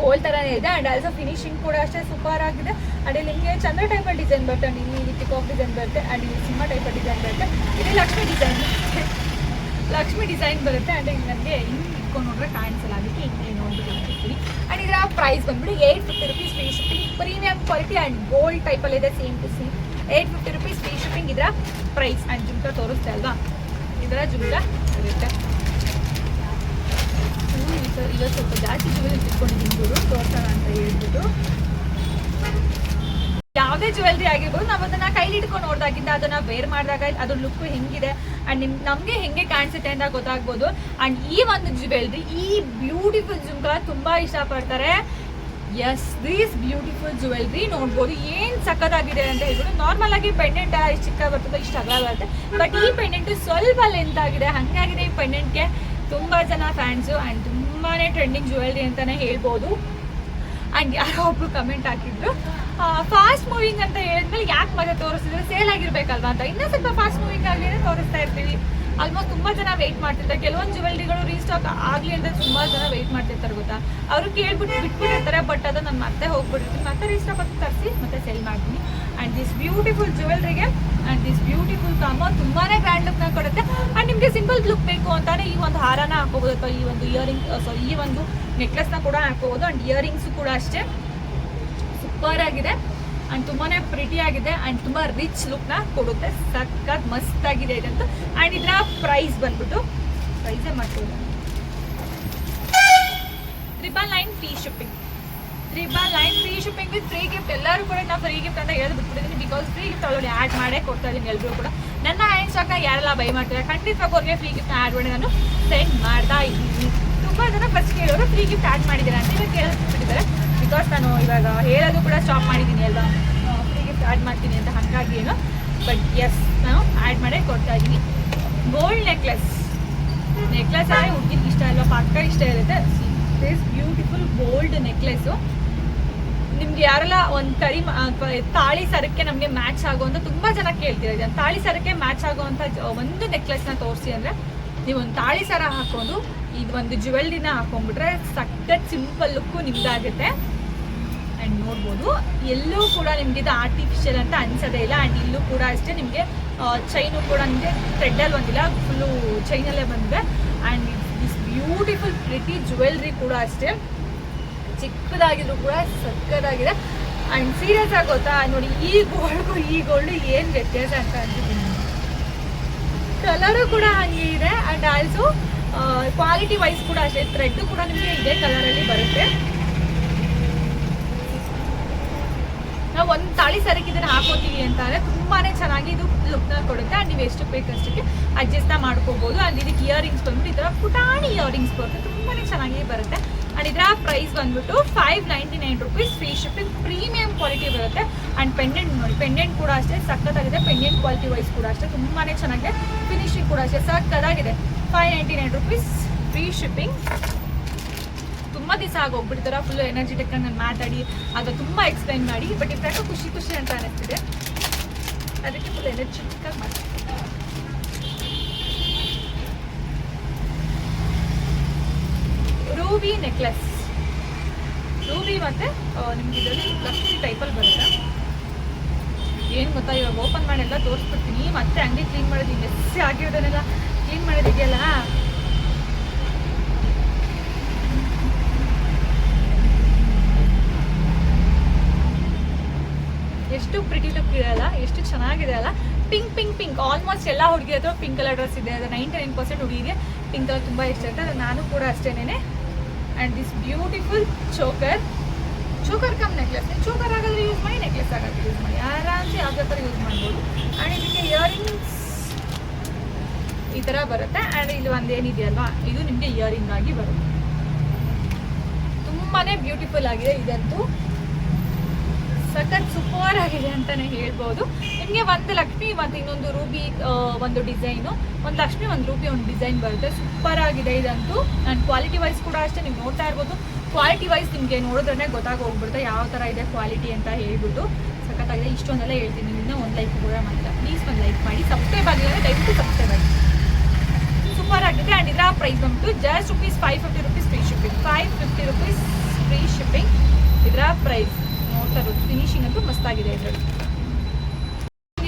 ಗೋಲ್ಡ್ ಥರನೇ ಇದೆ. ಆ್ಯಂಡ್ ಆಲ್ಸೋ ಫಿನಿಶಿಂಗ್ ಕೂಡ ಅಷ್ಟೇ ಸೂಪರ್ ಆಗಿದೆ. ಆ್ಯಂಡ್ ಇಲ್ಲಿ ನಿಮಗೆ ಚಂದ್ರ ಟೈಪಲ್ಲಿ ಡಿಸೈನ್ ಬರುತ್ತೆ. ಆ್ಯಂಡ್ ಇಲ್ಲಿ ಪಿಕಾಕ್ ಡಿಸೈನ್ ಬರುತ್ತೆ. ಆ್ಯಂಡ್ ಇಲ್ಲಿ ಸಿಂಹ ಟೈಪಲ್ಲಿ ಡಿಸೈನ್ ಬರುತ್ತೆ. ಇಲ್ಲಿ ಲಕ್ಷ್ಮಿ ಡಿಸೈನ್ ಲಕ್ಷ್ಮಿ ಡಿಸೈನ್ ಬರುತ್ತೆ. ಆ್ಯಂಡ್ ಇಲ್ಲಿ ನನಗೆ ಹಿಂಗೆ ಇಟ್ಕೊಂಡು ನೋಡ್ರೆ ಕಾಣಿಸಲ್ಲ. ಅದಕ್ಕೆ ಹಿಂಗೆ ನೋಡ್ಬಿಟ್ಟು ಇಟ್ಟಿರ್ತೀನಿ ಆ್ಯಂಡ್ ಇದರ ಪ್ರೈಸ್ ಬಂದ್ಬಿಟ್ಟು eight fifty rupees free shipping premium quality and gold ಟೈಪಲ್ಲಿ ಇದೆ. Same to same eight fifty rupees free shipping ಇದರ ಪ್ರೈಸ್ ಆ್ಯಂಡ್ ಜುಮ್ಕಾ ತೋರಿಸ್ತಾ ಅಲ್ವಾ? ಇದರ ಜುಮ್ಕಾ ಇರುತ್ತೆ. ಸಲ- ಇವತ್ತು ಸ್ವಲ್ಪ ಜಾಸ್ತಿ ಜ್ಯುವೆಲ್ ಇಟ್ಕೊಂಡಿದ್ದೀನಿ ಗುರು ತೋರ್ಸೋಣ ಅಂತ ಹೇಳ್ಬಿಟ್ಟು. ಯಾವುದೇ ಜ್ಯುವೆಲ್ರಿ ಆಗಿರ್ಬೋದು, ನಾವು ಅದನ್ನ ಕೈಲಿ ಇಟ್ಕೊಂಡು ನೋಡಿದಾಗಿಂದ ಅದನ್ನ ವೇರ್ ಮಾಡಿದಾಗ ಅದ್ರ ಲುಕ್ ಹೆಂಗಿದೆ ಅಂಡ್ ನಿಮ್ ನಮಗೆ ಹೆಂಗೆ ಕಾಣಿಸುತ್ತೆ ಅಂತ ಗೊತ್ತಾಗ್ಬೋದು. ಅಂಡ್ ಈ ಒಂದು ಜ್ಯುವೆಲ್ರಿ ಈ ಬ್ಯೂಟಿಫುಲ್ ಜುಮ್ಕ ತುಂಬಾ ಇಷ್ಟಪಡ್ತಾರೆ. ಎಸ್ ದೀಸ್ ಬ್ಯೂಟಿಫುಲ್ ಜ್ಯುವೆಲ್ರಿ ನೋಡ್ಬೋದು. ಏನು ಸಕ್ಕತ್ತಾಗಿದೆ ಅಂತ ಹೇಳ್ಬೋದು ನಾರ್ಮಲ್ ಆಗಿ ಪೆಂಡೆಂಟ್ ಇಷ್ಟು ಚಿಕ್ಕ ಬರ್ತದೆ, ಇಷ್ಟು ಅಗಲ ಬರುತ್ತೆ. ಬಟ್ ಈ ಪೆಂಡೆಂಟ್ ಸ್ವಲ್ಪ ಲೆಂತ್ ಆಗಿದೆ. ಹಂಗಾಗಿದೆ ಈ ಪೆಂಡೆಂಟ್ಗೆ ತುಂಬಾ ಜನ ಫ್ಯಾನ್ಸು ತುಂಬ ತುಂಬಾನೇ ಟ್ರೆಂಡಿಂಗ್ ಜುವೆಲ್ರಿ ಅಂತಾನೆ ಹೇಳ್ಬೋದು. ಆ್ಯಂಡ್ ಯಾರೋ ಒಬ್ರು ಕಮೆಂಟ್ ಹಾಕಿದ್ರು. ಫಾಸ್ಟ್ ಮೂವಿಂಗ್ ಅಂತ ಹೇಳಿದ್ಮೇಲೆ ಯಾಕೆ ಮತ್ತೆ ತೋರಿಸಿದ್ರೆ ಸೇಲ್ ಆಗಿರ್ಬೇಕಲ್ವಾ ಅಂತ. ಇನ್ನೂ ಸ್ವಲ್ಪ ಫಾಸ್ಟ್ ಮೂವಿಂಗ್ ಆಗಲಿ ತೋರಿಸ್ತಾ ಇರ್ತೀವಿ. ಆಲ್ಮೋಸ್ಟ್ ತುಂಬಾ ಜನ ವೆಯ್ಟ್ ಮಾಡ್ತಿರ್ತಾರೆ. ಕೆಲವೊಂದು ಜುವೆಲ್ರಿಗಳು ರೀಸ್ಟಾಕ್ ಆಗಲಿ ಅಂತ ತುಂಬಾ ಜನ ವೆಯ್ಟ್ ಮಾಡ್ತಿರ್ತಾರೆ ಗೊತ್ತಾ? ಅವರು ಕೇಳ್ಬಿಟ್ಟು ಬಿಟ್ಬಿಟ್ಟಿರ್ತಾರೆ ಬಟ್ ಅದು ನಾನು ಮತ್ತೆ ಹೋಗ್ಬಿಟ್ಟಿರ್ತೀನಿ. ಮತ್ತೆ ರೀಸ್ಟಾಕ್ ಅಂತ ತರಿಸಿ, ಮತ್ತೆ ಸೇಲ್ ಮಾಡ್ತೀನಿ. ಆ್ಯಂಡ್ ದಿಸ್ ಬ್ಯೂಟಿಫುಲ್ ಜುವೆಲ್ರಿಗೆ ಆ್ಯಂಡ್ ದಿಸ್ ಬ್ಯೂಟಿಫುಲ್ ಕಾಮೋ ತುಂಬಾನೇ ಗ್ರ್ಯಾಂಡ್ ಲುಕ್ನ ಕೊಡುತ್ತೆ. ಸಿಂಪಲ್ ಲುಕ್ ಬೇಕು ಅಂತಾನೆ ಈ ಒಂದು ಹಾರನ ಹಾಕೋಬಹುದು ಅಥವಾ ಈ ಒಂದು ಇಯರಿಂಗ್ ಸಾರಿ ಈ ಒಂದು ನೆಕ್ಲೆಸ್ನ ಕೂಡ ಹಾಕೋಬಹುದು ಅಂಡ್ ಇಯರಿಂಗ್ಸ್ ಕೂಡ ಅಷ್ಟೇ. ಸೂಪರ್ ಆಗಿದೆ. ಅಂಡ್ ತುಂಬಾನೇ ಪ್ರಿಟಿ ಆಗಿದೆ ಅಂಡ್ ತುಂಬಾ ರಿಚ್ ಲುಕ್ನ ಕೊಡುತ್ತೆ. ಸಕ್ಕತ್ ಮಸ್ತ್ ಆಗಿದೆ ಇದಂತೂ. ಅಂಡ್ ಇದರ ಪ್ರೈಸ್ ಬಂದ್ಬಿಟ್ಟು ಪ್ರೈಸೇ ಮಾಡ್ತೀವಿ triple nine free shipping triple nine free shipping with free gift ಎಲ್ಲರೂ ಕೂಡ ನಾನು ಫ್ರೀ ಗಿಫ್ಟ್ ಅಂತ ಹೇಳಿ ಬಿಟ್ಬಿಟ್ಟಿದ್ದೀನಿ because free gift already add ಮಾಡೇ ಕೊಡ್ತಾ ಇದ್ದೀನಿ ಎಲ್ಲರೂ ಕೂಡ. ನನ್ನ ಹ್ಯಾಂಡ್ ಸ್ಟಾಕ್ನ ಯಾರೆಲ್ಲ ಬೈ ಮಾಡ್ತಾರೆ? ಖಂಡಿತವಾಗಿ ಅವ್ರಿಗೆ ಫ್ರೀ ಗಿಫ್ಟ್ ಆ್ಯಡ್ ಮಾಡಿ ನಾನು ಸೆಂಡ್ ಮಾಡ್ತಾ ಇದ್ದೀನಿ. ತುಂಬ ಜನ ಫಸ್ಟ್ ಕೇಳೋರು ಫ್ರೀ ಗಿಫ್ಟ್ ಆ್ಯಡ್ ಮಾಡಿದ್ದೀರಾ ಅಂತ ಇವಾಗ ಕೇಳಿಸ್ಬಿಟ್ಟಿದ್ದಾರೆ ಬಿಕಾಸ್ ನಾನು ಇವಾಗ ಹೇಳೋದು ಕೂಡ ಸ್ಟಾಪ್ ಮಾಡಿದ್ದೀನಿ ಅಲ್ವಾ? ಫ್ರೀ ಗಿಫ್ಟ್ ಆ್ಯಡ್ ಮಾಡ್ತೀನಿ ಅಂತ ಹಾಗಾಗಿ ಏನು? ಬಟ್ ಎಸ್ ನಾನು ಆ್ಯಡ್ ಮಾಡೇ ಕೊಡ್ತಾ ಇದ್ದೀನಿ. ಗೋಲ್ಡ್ ನೆಕ್ಲೆಸ್ ನೆಕ್ಲೆಸ್ ಆದರೆ ಹುಡುಗಿಗೆ ಇಷ್ಟ ಅಲ್ವಾ? ಪಕ್ಕ ಇಷ್ಟ ಇರುತ್ತೆ. ದಿಸ್ ಬ್ಯೂಟಿಫುಲ್ ಗೋಲ್ಡ್ ನೆಕ್ಲೆಸ್ಸು ನಿಮ್ಗೆ ಯಾರೆಲ್ಲ ಒಂದು ಕರಿ ತಾಳಿ ಸರಕ್ಕೆ ನಮಗೆ ಮ್ಯಾಚ್ ಆಗುವಂತ ತುಂಬಾ ಜನ ಕೇಳ್ತೀರಾ ತಾಳಿ ಸರಕ್ಕೆ ಮ್ಯಾಚ್ ಆಗುವಂತ ಒಂದು ಒಂದು ನ ತೋರಿಸಿ ಅಂದ್ರೆ ನೀವು ಒಂದು ತಾಳಿ ಸರ ಹಾಕೊಂಡು ಇದು ಒಂದು ಜುವೆಲ್ರಿನ ಹಾಕೊಂಡ್ಬಿಟ್ರೆ ಸಖತ್ ಸಿಂಪಲ್ ಲುಕ್ ನಿಮ್ದಾಗುತ್ತೆ. ಆ್ಯಂಡ್ ನೋಡ್ಬೋದು, ಎಲ್ಲೂ ಕೂಡ ನಿಮ್ಗೆ ಇದು ಆರ್ಟಿಫಿಷಿಯಲ್ ಅಂತ ಅನ್ಸೋದೇ ಇಲ್ಲ. ಆ್ಯಂಡ್ ಇಲ್ಲೂ ಕೂಡ ಅಷ್ಟೇ ನಿಮಗೆ ಚೈನು ಕೂಡ ನಿಮಗೆ ಥ್ರೆಡ್ಡಲ್ಲಿ ಬಂದಿಲ್ಲ ಫುಲ್ಲು ಚೈನಲ್ಲೇ ಬಂದಿದೆ. And this beautiful pretty jewellery ಕೂಡ ಅಷ್ಟೇ. ಚಿಕ್ಕದಾಗಿದ್ರು ಕೂಡ ಸಕ್ಕದಾಗಿದೆ. ಆ್ಯಂಡ್ ಸೀರಿಯಸ್ ಆಗಿ ಗೊತ್ತಾ? ನೋಡಿ, ಈ ಗೋಲ್ಡ್ಗೂ ಈ ಗೋಲ್ಡ್ ಏನು ವ್ಯತ್ಯಾಸ ಅಂತ ಅಂತಿದ್ದೀನಿ ಕಲರು ಕೂಡ ಹಂಗೆ ಇದೆ. ಆ್ಯಂಡ್ ಆಲ್ಸೋ ಕ್ವಾಲಿಟಿ ವೈಸ್ ಕೂಡ ಅಷ್ಟೇ. ಥ್ರೆಡ್ ಕೂಡ ನಿಮಗೆ ಇದೇ ಕಲರಲ್ಲಿ ಬರುತ್ತೆ. ನಾವು ಒಂದು ತಾಳಿ ಸರಕ್ಕೆ ಇದನ್ನ ಹಾಕೋತೀವಿ ಅಂದರೆ ತುಂಬಾನೇ ಚೆನ್ನಾಗಿ ಇದು ಲುಕ್ನ ಕೊಡುತ್ತೆ. ಆ್ಯಂಡ್ ನೀವು ಎಷ್ಟು ಬೇಕಷ್ಟಕ್ಕೆ ಅಡ್ಜಸ್ಟ್ ಮಾಡ್ಕೋಬಹುದು ಅಂಡ್ ಇದಕ್ಕೆ ಇಯರಿಂಗ್ಸ್ ಬಂದ್ಬಿಟ್ಟು ಈ ಥರ ಪುಟಾಣಿ ಇಯರಿಂಗ್ಸ್ ಬರುತ್ತೆ. ತುಂಬಾನೇ ಚೆನ್ನಾಗಿ ಬರುತ್ತೆ. ಆ್ಯಂಡ್ ಇದರ ಪ್ರೈಸ್ ಬಂದ್ಬಿಟ್ಟು five ninety nine rupees free shipping premium quality ಬರುತ್ತೆ. ಆ್ಯಂಡ್ ಪೆಂಡೆಂಟ್ ನೋಡಿ ಪೆಂಡೆಂಟ್ ಕೂಡ ಅಷ್ಟೇ ಸಕ್ಕತ್ತಾಗಿದೆ ಪೆಂಡೆಂಟ್ ಕ್ವಾಲಿಟಿ ವೈಸ್ ಕೂಡ ಅಷ್ಟೇ. ತುಂಬಾ ಚೆನ್ನಾಗಿದೆ. ಫಿನಿಶಿಂಗ್ ಕೂಡ ಅಷ್ಟೇ ಸಕ್ಕತ್ತಾಗಿದೆ five ninety nine rupees free shipping ತುಂಬ ದಿವಸ ಆಗಿ ಹೋಗ್ಬಿಡ್ತಾರ. ಫುಲ್ ಎನರ್ಜೆಟಿಕ್ ಆಗಿ ನಾನು ಮಾತಾಡಿ ಅದು ತುಂಬ ಎಕ್ಸ್ಪ್ಲೈನ್ ಮಾಡಿ. ಬಟ್ ಇಫ್ಯಾಕ್ಟು ಖುಷಿ ಖುಷಿ ಅಂತ ಅನಿಸ್ತಿದೆ. ಅದಕ್ಕೆ ಫುಲ್ ಎನರ್ಜೆಟಿಕ್ ಆಗಿ ಮಾತಾಡ್ತೀನಿ. ರೂಬಿ ನೆಕ್ಲೆಸ್ ರೂಬಿ ಮತ್ತೆ ನಿಮ್ಗೆ ಇದರಲ್ಲಿ ಲಕ್ಷ್ಮಿ ಟೈಪಲ್ಲಿ ಬರುತ್ತೆ. ಏನು ಗೊತ್ತಾ, ಇವಾಗ ಓಪನ್ ಮಾಡೆಲ್ಲ, ತೋರಿಸ್ಬಿಡ್ತೀನಿ. ಮತ್ತೆ ಅಂಗಡಿ ಕ್ಲೀನ್ ಮಾಡೋದು ಮೆಸ್ಸಿ ಆಗಿರೋದನ್ನೆಲ್ಲ ಕ್ಲೀನ್ ಮಾಡೋದಿದೆಯಲ್ಲ ಎಷ್ಟು ಪ್ರಿಟಿ ಲುಕ್ ಇದೆ ಅಲ್ಲ, ಎಷ್ಟು ಚೆನ್ನಾಗಿದೆ ಅಲ್ಲ. ಪಿಂಕ್ ಪಿಂಕ್ ಪಿಂಕ್ ಆಲ್ಮೋಸ್ಟ್ ಎಲ್ಲ ಹುಡುಗಿ ಪಿಂಕ್ ಕಲರ್ ಡ್ರೆಸ್ ಇದೆ. ಅದು ನೈಂಟಿ ನೈನ್ ಪರ್ಸೆಂಟ್ ಹುಡುಗಿಗೆ ಪಿಂಕ್ ಕಲರ್ ತುಂಬ ಇಷ್ಟ ಇರುತ್ತೆ. ನಾನು ಕೂಡ ಅಷ್ಟೇನೆ and this beautiful choker choker cum necklace ನೀವು ಚೋಕರ್ ಆಗಾದ್ರೆ ಯೂಸ್ ಮಾಡಿ ನೆಕ್ಲೆಸ್ ಆಗಾದ್ರೆ ಯೂಸ್ ಮಾಡಿ ಆರಾಮ್ಸೆ ಯಾವುದೇ ಥರ ಯೂಸ್ ಮಾಡ್ಬೋದು. ಆ್ಯಂಡ್ ಇದಕ್ಕೆ ಇಯರಿಂಗ್ಸ್ ಈ ಥರ ಬರುತ್ತೆ. ಆ್ಯಂಡ್ ಇಲ್ಲಿ ಒಂದು ಏನಿದೆಯಲ್ವಾ ಇದು ನಿಮಗೆ ಇಯರಿಂಗ್ ಆಗಿ ಬರುತ್ತೆ. ತುಂಬಾ ಬ್ಯೂಟಿಫುಲ್ ಆಗಿದೆ. ಇದಂತೂ ಸಖತ್ ಸೂಪರ್ ಆಗಿದೆ ಅಂತಾನೆ ಹೇಳ್ಬೋದು. ನಿಮಗೆ ಒಂದು ಲಕ್ಷ್ಮಿ, ಮತ್ತು ಇನ್ನೊಂದು ರೂಬಿ ಒಂದು ಡಿಸೈನು. ಒಂದು ಲಕ್ಷ್ಮಿ, ಒಂದು ರೂಬಿ, ಒಂದು ಡಿಸೈನ್ ಬರುತ್ತೆ. ಸೂಪರ್ ಆಗಿದೆ ಇದಂತೂ. ನಾನು ಕ್ವಾಲಿಟಿ ವೈಸ್ ಕೂಡ ಅಷ್ಟೇ ನೀವು ನೋಡ್ತಾ ಇರ್ಬೋದು. ಕ್ವಾಲಿಟಿ ವೈಸ್ ನಿಮಗೆ ನೋಡಿದ್ರೆ ಗೊತ್ತಾಗೋಗ್ಬಿಡುತ್ತೆ ಯಾವ ಥರ ಇದೆ ಕ್ವಾಲಿಟಿ ಅಂತ ಹೇಳ್ಬಿಟ್ಟು. ಸಖತ್ತಾಗಿದೆ. ಇಷ್ಟೊಂದೆಲ್ಲ ಹೇಳ್ತೀನಿ. ಇನ್ನೂ ಒಂದು ಲೈಕ್ ಕೂಡ ಮಾಡಿಲ್ಲ ಪ್ಲೀಸ್ ಒಂದು ಲೈಕ್ ಮಾಡಿ. ಸಬ್ಸ್ಕ್ರೈಬ್ ಆಗಿಲ್ಲ ದಯವಿಟ್ಟು ಸಬ್ಸ್ಕ್ರೈಬ್ ಆಗಿ ಸೂಪರ್ ಆಗಿದೆ. ಆ್ಯಂಡ್ ಇದರ ಪ್ರೈಸ್ ಬಂತು just rupees five fifty rupees free shipping five fifty rupees free shipping ಇದರ ಪ್ರೈಸ್ ನೋಡ್ತಾ ಫಿನಿಶಿಂಗ್ ಅಂತೂ ಮಸ್ತಾಗಿದೆ ಇದರಲ್ಲಿ.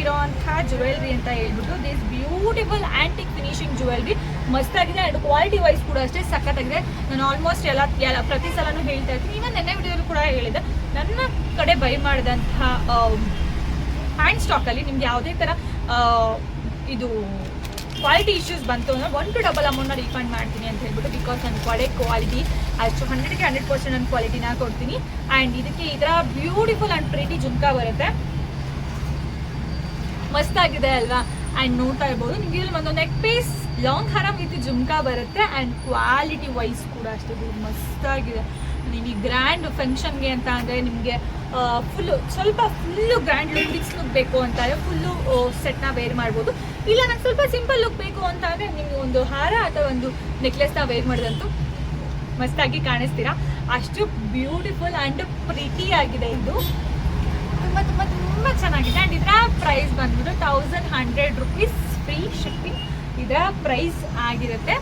ಇರೋಂತಹ ಜುವೆಲ್ರಿ ಅಂತ ಹೇಳ್ಬಿಟ್ಟು this beautiful antique finishing jewellery ಮಸ್ತಾಗಿದೆ. And quality wise ಕೂಡ ಅಷ್ಟೇ ಸಖತ್ತಾಗಿದೆ. ನಾನು ಆಲ್ಮೋಸ್ಟ್ ಎಲ್ಲ ಎಲ್ಲ, ಪ್ರತಿ ಸಲನೂ ಹೇಳ್ತಾ ಇರ್ತೀನಿ. ಇವನ್ ನೆನ್ನೆ ವಿಡಿಯೋದಲ್ಲಿ ಕೂಡ ಹೇಳಿದೆ ನನ್ನ ಕಡೆ ಬೈ ಮಾಡಿದಂತಹ ಹ್ಯಾಂಡ್ ಸ್ಟಾಕಲ್ಲಿ ನಿಮ್ಗೆ ಯಾವುದೇ ಥರ ಇದು ಕ್ವಾಲಿಟಿ ಇಶ್ಯೂಸ್ ಬಂತು ಅಂದರೆ ಒನ್ ಟು ಡಬಲ್ ಅಮೌಂಟ್ನ ರೀಫಂಡ್ ಮಾಡ್ತೀನಿ ಅಂತ ಹೇಳ್ಬಿಟ್ಟು ಬಿಕಾಸ್ ನನ್ನ ಕೊಡೆ ಕ್ವಾಲಿಟಿ ಅಷ್ಟು ಹಂಡ್ರೆಡ್ಗೆ ಹಂಡ್ರೆಡ್ ಪರ್ಸೆಂಟ್ ನನ್ನ ಕ್ವಾಲಿಟಿನ ಕೊಡ್ತೀನಿ. ಆ್ಯಂಡ್ ಇದಕ್ಕೆ ಈ ಥರ ಬ್ಯೂಟಿಫುಲ್ ಆ್ಯಂಡ್ ಪ್ರೀಟಿ ಜುಮ್ಕಾ ಬರುತ್ತೆ. ಮಸ್ತಾಗಿದೆ ಅಲ್ವಾ? ಆ್ಯಂಡ್ ನೋಡ್ತಾ ಇರ್ಬೋದು. ನಿಮ್ಗೆ ಇಲ್ಲಿ ಒಂದು ನೆಕ್ ಪೀಸ್ ಲಾಂಗ್ ಹರಮ್ ವಿತ್ ಜುಮ್ಕಾ ಬರುತ್ತೆ. ಆ್ಯಂಡ್ ಕ್ವಾಲಿಟಿ ವೈಸ್ ಕೂಡ ಅಷ್ಟೇ ಮಸ್ತಾಗಿದೆ. ನೀವು ಗ್ರ್ಯಾಂಡ್ ಫಂಕ್ಷನ್ಗೆ ಅಂತ ಅಂದರೆ ನಿಮಗೆ ಫುಲ್ಲು ಸ್ವಲ್ಪ ಫುಲ್ಲು ಗ್ರ್ಯಾಂಡ್ ಲುಕ್ ರಿಕ್ಸ್ ಲುಕ್ ಬೇಕು ಅಂತ ಅಂದರೆ ಫುಲ್ಲು ಸೆಟ್ನ ವೇರ್ ಮಾಡ್ಬೋದು. ಇಲ್ಲ, ನಂಗೆ ಸ್ವಲ್ಪ ಸಿಂಪಲ್ ಲುಕ್ ಬೇಕು ಅಂತ ಅಂದರೆ ನಿಮಗೆ ಒಂದು ಹಾರ ಅಥವಾ ಒಂದು ನೆಕ್ಲೆಸ್ನ ವೇರ್ ಮಾಡಿದಂತೂ ಮಸ್ತಾಗಿ ಕಾಣಿಸ್ತೀರಾ. ಅಷ್ಟು ಬ್ಯೂಟಿಫುಲ್ ಆ್ಯಂಡ್ ಪ್ರಿಟಿ ಆಗಿದೆ ಇದು. ತುಂಬ ತುಂಬ ತುಂಬ ಚೆನ್ನಾಗಿದೆ. ಆ್ಯಂಡ್ ಇದರ ಪ್ರೈಸ್ ಬಂದ್ಬಿಟ್ಟು thousand hundred rupees free shipping ಇದರ ಪ್ರೈಸ್ ಆಗಿರುತ್ತೆ.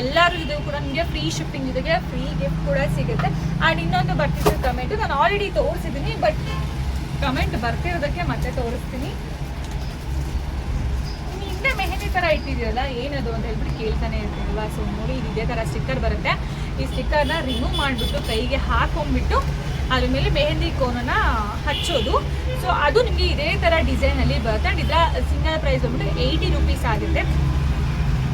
ಎಲ್ಲರೂ ಇದು ಕೂಡ ನಿಮಗೆ ಫ್ರೀ ಶಿಪ್ಪಿಂಗ್ ಜೊತೆಗೆ ಫ್ರೀ ಗಿಫ್ಟ್ ಕೂಡ ಸಿಗುತ್ತೆ. ಆ್ಯಂಡ್ ಇನ್ನೊಂದು ಬರ್ತಿದ್ದು ಕಮೆಂಟು ನಾನು ಆಲ್ರೆಡಿ ತೋರಿಸಿದ್ದೀನಿ ಬಟ್ ಕಮೆಂಟ್ ಬರ್ತಿರೋದಕ್ಕೆ ಮತ್ತೆ ತೋರಿಸ್ತೀನಿ. ಹಿಂದೆ ಮೆಹಂದಿ ಥರ ಇಟ್ಟಿದ್ಯಲ್ಲ ಏನದು ಅಂತ ಹೇಳ್ಬಿಟ್ಟು ಕೇಳ್ತಾನೆ ಇರ್ತೀವಲ್ವಾ ಸೊ ನೋಡಿ ಇದು ಇದೇ ಥರ ಸ್ಟಿಕ್ಕರ್ ಬರುತ್ತೆ. ಈ ಸ್ಟಿಕ್ಕರ್ನ ರಿಮೂವ್ ಮಾಡಿಬಿಟ್ಟು ಕೈಗೆ ಹಾಕೊಂಡ್ಬಿಟ್ಟು ಅದ್ರ ಮೇಲೆ ಮೆಹಂದಿ ಕೋನನ್ನ ಹಚ್ಚೋದು. ಸೊ ಅದು ನಿಮಗೆ ಇದೇ ಥರ ಡಿಸೈನಲ್ಲಿ ಬರುತ್ತೆ. ಆ್ಯಂಡ್ ಇದರ ಸಿಂಗಲ್ ಪ್ರೈಸ್ ಬಂದ್ಬಿಟ್ಟು ಏಯ್ಟಿ ರುಪೀಸ್ ಆಗುತ್ತೆ.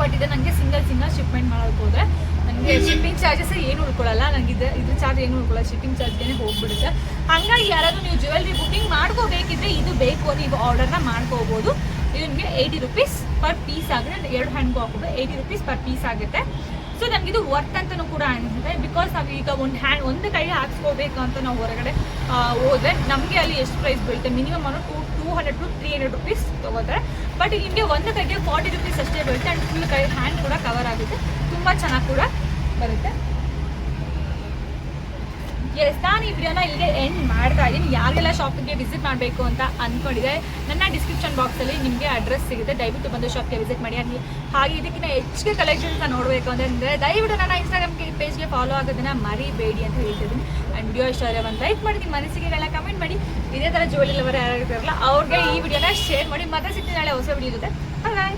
ಬಟ್ ಇದೆ ನನಗೆ ಸಿಂಗಲ್ ಸಿಂಗಲ್ ಶಿಪ್ಮೆಂಟ್ ಮಾಡೋಕ್ಕೆ ಹೋದರೆ ನನಗೆ ಶಿಪ್ಪಿಂಗ್ ಚಾರ್ಜಸ್ ಏನು ಉಳ್ಕೊಳ್ಳಲ್ಲ. ನನಗೆ ಇದು ಇದ್ರ ಚಾರ್ಜ್ ಏನು ಉಳ್ಕೊಳ್ಳಲ್ಲ. ಶಿಪ್ಪಿಂಗ್ ಚಾರ್ಜ್ಗೆ ಹೋಗ್ಬಿಡುತ್ತೆ. ಹಾಗಾಗಿ ಯಾರಾದರೂ ನೀವು ಜ್ಯುವೆಲ್ರಿ ಬುಕಿಂಗ್ ಮಾಡ್ಕೋಬೇಕಿದ್ರೆ ಇದು ಬೇಕು ನೀವು ಆರ್ಡರ್ನ ಮಾಡ್ಕೋಬೋದು. ಇದು ನಿಮಗೆ ಏಯ್ಟಿ ರುಪೀಸ್ ಪರ್ ಪೀಸ್ ಆಗುತ್ತೆ ಎರಡು ಹಣ್ಣು ಹಾಕೋದು ಏಯ್ಟಿ ರುಪೀಸ್ ಪರ್ ಪೀಸ್ ಆಗುತ್ತೆ. ಸೊ ನನಗೆ ಇದು ವರ್ತ್ ಅಂತಲೂ ಕೂಡ ಅನಿಸುತ್ತೆ. ಬಿಕಾಸ್ ನಾವು ಈಗ ಒಂದು ಹ್ಯಾಂಡ್ ಒಂದು ಕೈ ಹಾಕ್ಸ್ಕೋಬೇಕು ಅಂತ ನಾವು ಹೊರಗಡೆ ಹೋದ್ರೆ ನಮಗೆ ಅಲ್ಲಿ ಎಷ್ಟು ಪ್ರೈಸ್ ಬೀಳುತ್ತೆ? ಮಿನಿಮಮ್ ಅನ್ನೋ two two hundred to three hundred rupees ತೊಗೋತಾರೆ. ಬಟ್ ನಿಮಗೆ ಒಂದು ಕೈಗೆ ಫಾರ್ಟಿ ರುಪೀಸ್ ಅಷ್ಟೇ ಬೀಳುತ್ತೆ ಆ್ಯಂಡ್ ಫುಲ್ ಕೈ ಹ್ಯಾಂಡ್ ಕೂಡ ಕವರ್ ಆಗುತ್ತೆ. ತುಂಬ ಚೆನ್ನಾಗಿ ಕೂಡ ಬರುತ್ತೆ. ಎಸ್ ನಾನು ಈ ವಿಡಿಯೋನ ಇಲ್ಲಿಗೆ ಎಂಡ್ ಮಾಡ್ತಾ ಇದ್ದೀನಿ. ಯಾರಿಗೆಲ್ಲ ಶಾಪಿಗೆ ವಿಸಿಟ್ ಮಾಡಬೇಕು ಅಂತ ಅಂದ್ಕೊಂಡಿದೆ ನನ್ನ ಡಿಸ್ಕ್ರಿಪ್ಷನ್ ಬಾಕ್ಸಲ್ಲಿ ನಿಮಗೆ ಅಡ್ರೆಸ್ ಸಿಗುತ್ತೆ. ದಯವಿಟ್ಟು ಬಂದು ಶಾಪ್ಗೆ ವಿಸಿಟ್ ಮಾಡಿ. ಅಲ್ಲಿ ಹಾಗೆ ಇದಕ್ಕಿಂತ ಹೆಚ್ಚಿಗೆ ಕಲೆಕ್ಷನ್ಸ್ನ ನೋಡಬೇಕು ಅಂದರೆ ದಯವಿಟ್ಟು ನನ್ನ ಇನ್ಸ್ಟಾಗ್ರಾಮ್ ಪೇಜ್ಗೆ ಫಾಲೋ ಆಗೋದನ್ನು ಮರಿಬೇಡಿ ಅಂತ ಹೇಳ್ತಿದ್ದೀನಿ ಆ್ಯಂಡ್ ವಿಡಿಯೋ ಇಷ್ಟ ಆದರೆ ಒಂದು ಲೈಕ್ ಮಾಡಿ, ನಿಮ್ಮ ಮನಸ್ಸಿಗೆಲ್ಲ ಕಮೆಂಟ್ ಮಾಡಿ. ಇದೇ ಥರ ಜೋಲಿ ಲವರ್ ಇರ್ತಾರಲ್ಲ, ಅವ್ರಿಗೆ ಈ ವಿಡಿಯೋನ ಶೇರ್ ಮಾಡಿ. ಮತ್ತೆ ಸಿಗ್ತೀನಿ ನಾಳೆ ಹೊಸ ವಿಡಿಯೋ ಜೊತೆ ಬಾಯ್